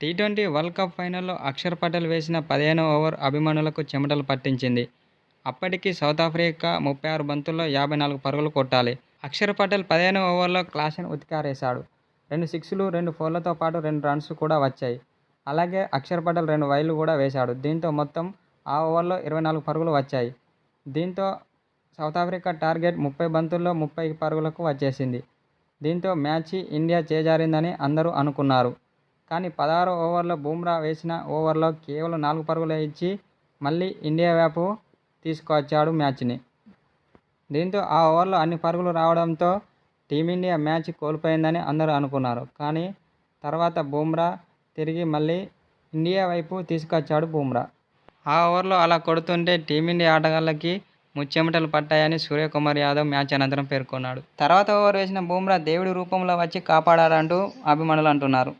T twenty world cup ఫైనల్లో అక్షర్ పటేల్ వేసిన పదిహేను ఓవర్ అభిమానులకు చెమటలు పట్టించింది. అప్పటికి సౌత్ ఆఫ్రికా ముప్పై ఆరు బంతుల్లో యాభై నాలుగు పరుగులు కొట్టాలి. అక్షర్ పటేల్ పదిహేను ఓవర్లో క్లాస్ని ఉతికారేశాడు. రెండు సిక్స్లు రెండు ఫోర్లతో పాటు రెండు రన్స్ కూడా వచ్చాయి. అలాగే అక్షర్ పటేల్ రెండు వైర్లు కూడా వేశాడు. దీంతో మొత్తం ఆ ఓవర్లో ఇరవై నాలుగు పరుగులు వచ్చాయి. దీంతో సౌత్ ఆఫ్రికా టార్గెట్ ముప్పై బంతుల్లో ముప్పై పరుగులకు వచ్చేసింది. దీంతో మ్యాచ్ ఇండియా చేజారిందని అందరూ అనుకున్నారు. కానీ పదహారు ఓవర్లో బూమ్రా వేసిన ఓవర్లో కేవలం నాలుగు పరుగులు ఇచ్చి మళ్ళీ ఇండియా వైపు తీసుకొచ్చాడు మ్యాచ్ని. దీంతో ఆ ఓవర్లో అన్ని పరుగులు రావడంతో టీమిండియా మ్యాచ్ కోల్పోయిందని అందరూ అనుకున్నారు. కానీ తర్వాత బూమ్రా తిరిగి మళ్ళీ ఇండియా వైపు తీసుకొచ్చాడు బూమ్రా. ఆ ఓవర్లో అలా కొడుతుంటే టీమిండియా ఆటగాళ్ళకి ముచ్చెమటలు పట్టాయని సూర్యకుమార్ యాదవ్ మ్యాచ్ అనంతరం పేర్కొన్నాడు. తర్వాత ఓవర్ వేసిన బూమ్రా దేవుడి రూపంలో వచ్చి కాపాడారంటూ అభిమానులు అంటున్నారు.